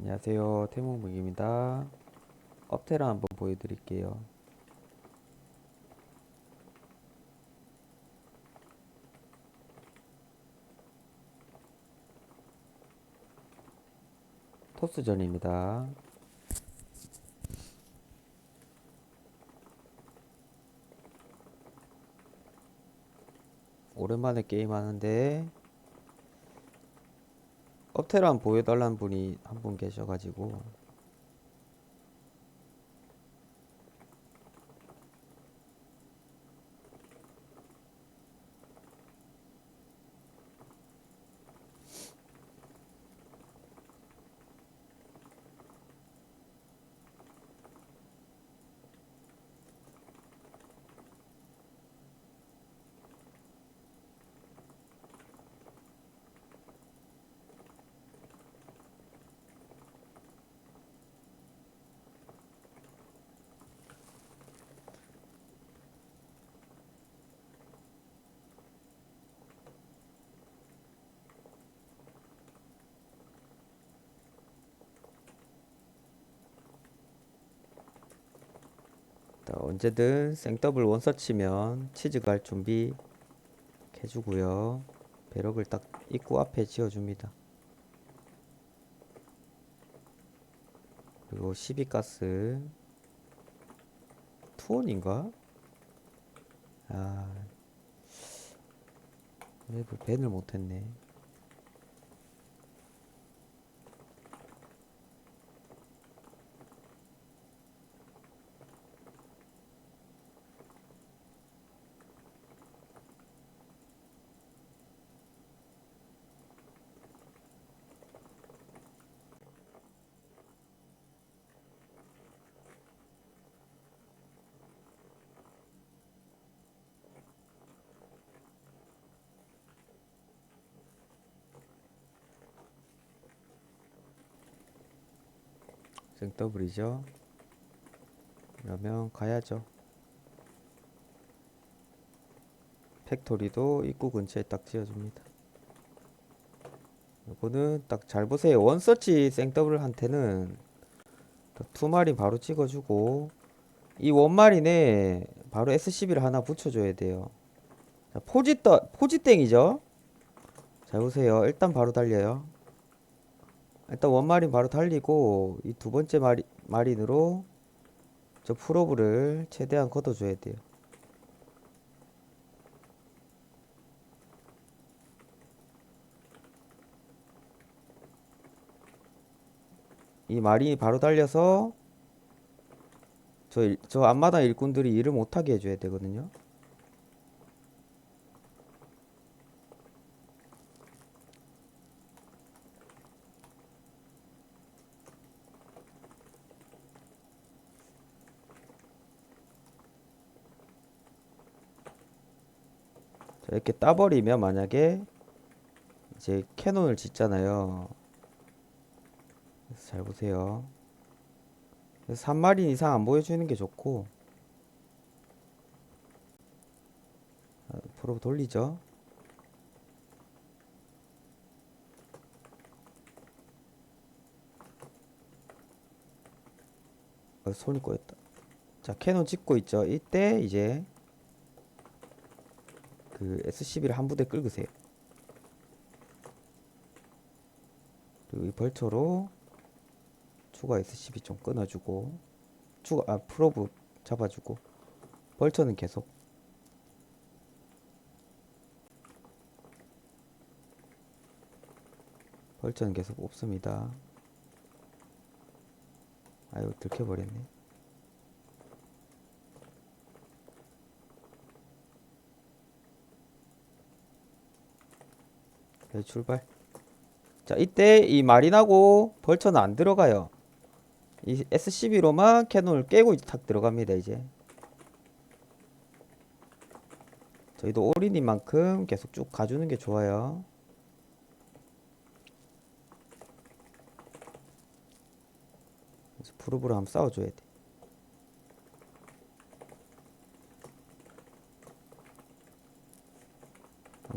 안녕하세요. 태몽무기입니다. 업테라 한번 보여드릴게요. 토스전입니다. 오랜만에 게임하는데 업테란 보여달라는 분이 한 분 계셔가지고 자, 언제든 생더블 원서 치면 치즈 갈 준비 해주고요. 배럭을 딱 입구 앞에 지어줍니다. 그리고 12가스 투원인가? 아 맵을 밴을 못했네. 생더블이죠. 그러면 가야죠. 팩토리도 입구 근처에 딱 지어줍니다. 이거는 딱 잘 보세요. 원서치 생더블한테는 투마린 바로 찍어주고 이 원마린에 바로 SCB를 하나 붙여줘야 돼요. 자, 포지 떠 포지땡이죠. 잘 보세요. 일단 바로 달려요. 일단 원마린 바로 달리고 이 두 번째 마리, 마린으로 저 프로브를 최대한 걷어줘야 돼요. 이 마린이 바로 달려서 저, 일- 저 앞마당 일꾼들이 일을 못하게 해줘야 되거든요. 이렇게 따버리면 만약에 이제 캐논을 짓잖아요. 잘 보세요. 그래서 3마린 이상 안 보여주는 게 좋고 아, 프로 돌리죠. 어, 손이 꼬였다. 자, 캐논 찍고 있죠. 이때 이제 그 SCB를 한 부대 끌으세요. 그리고 이 벌처로 추가 SCB 좀 끊어주고 추가 아 프로브 잡아주고 벌처는 계속 벌처는 계속 없습니다. 아유 들켜버렸네. 네, 출발. 자, 이때 이 마린하고 벌처는 안 들어가요. 이 SCB로만 캐논을 깨고 이제 탁 들어갑니다, 이제. 저희도 올인인 만큼 계속 쭉 가주는 게 좋아요. 그래서 프로브로 한번 싸워줘야 돼.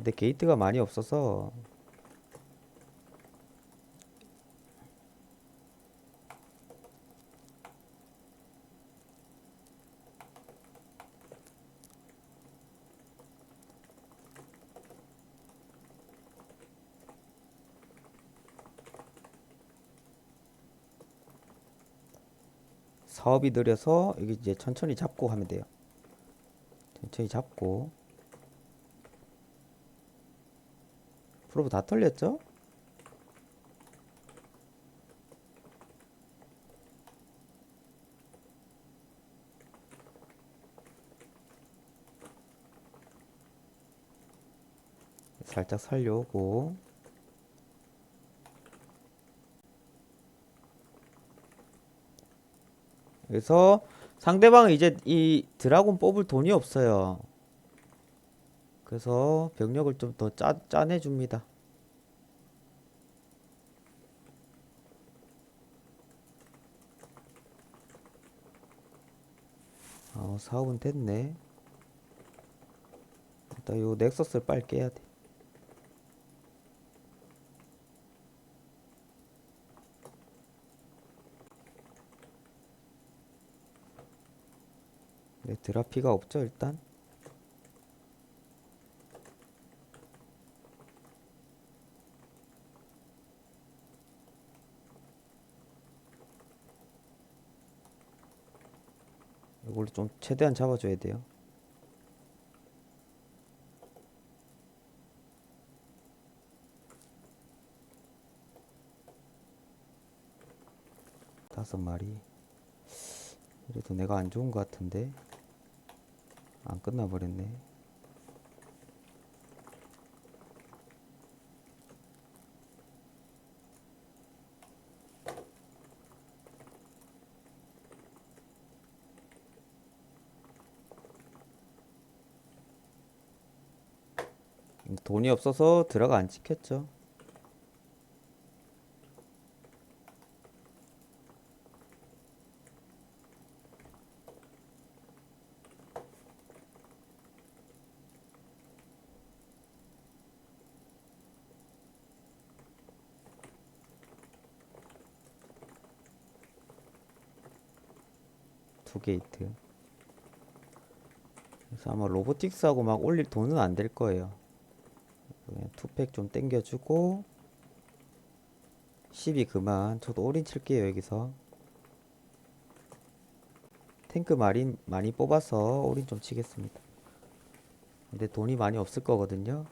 근데 게이트가 많이 없어서 사업이 느려서 여기 이제 천천히 잡고 하면 돼요. 천천히 잡고 프로브 다 털렸죠? 살짝 살려오고 그래서 상대방은 이제 이 드라곤 뽑을 돈이 없어요. 그래서 병력을 좀 더 짜, 짜내 줍니다. 어, 사업은 됐네. 일단 요 넥서스를 빨리 깨야 돼. 네, 드라피가 없죠, 일단. 이걸로 좀 최대한 잡아줘야 돼요. 다섯 마리. 그래도 내가 안 좋은 것 같은데. 안 끝나버렸네. 돈이 없어서 들어가 안 찍혔죠. 두 게이트. 그래서 아마 로보틱스하고 막 올릴 돈은 안 될 거예요. 그냥 투팩 좀 땡겨주고 12 그만. 저도 올인 칠게요 여기서. 탱크 마린 많이 뽑아서 올인 좀 치겠습니다. 근데 돈이 많이 없을 거거든요.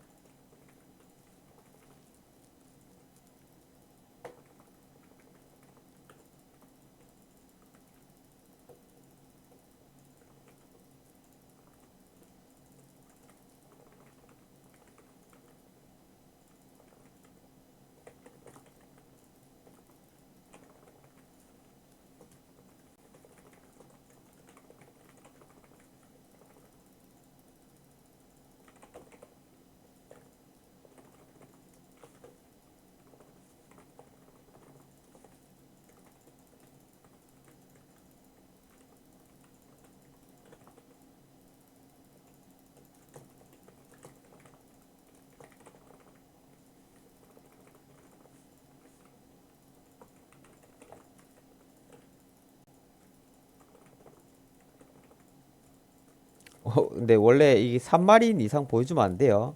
어, 근데 원래 이게 3마린 이상 보여주면 안 돼요.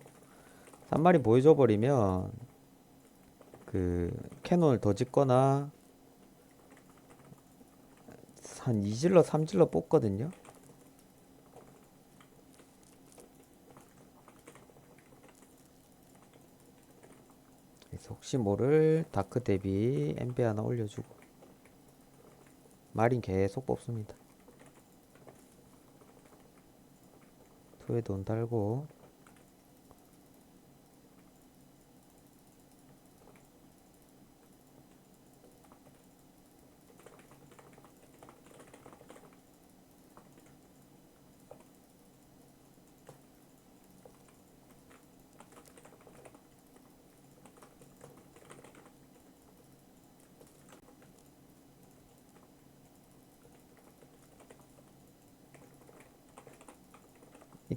3마린 보여줘 버리면 그 캐논을 더 짓거나 한 2질러 3질러 뽑거든요. 그래서 혹시 모를 다크 대비 엠베 하나 올려주고 마린 계속 뽑습니다. 투에 돈 달고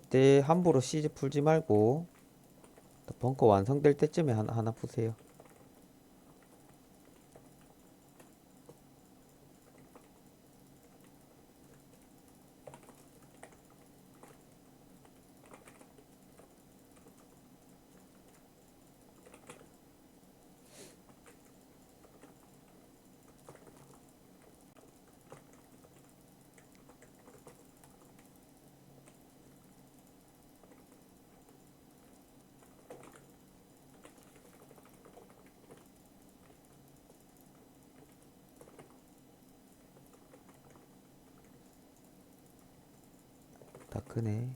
이때 함부로 시즈 풀지 말고 또 벙커 완성될 때쯤에 하나, 하나 푸세요. 크네.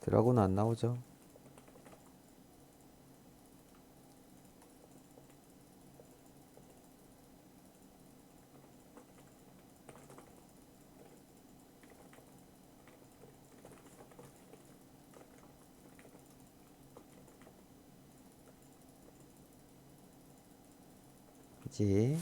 드라곤은 안 나오죠. 그지?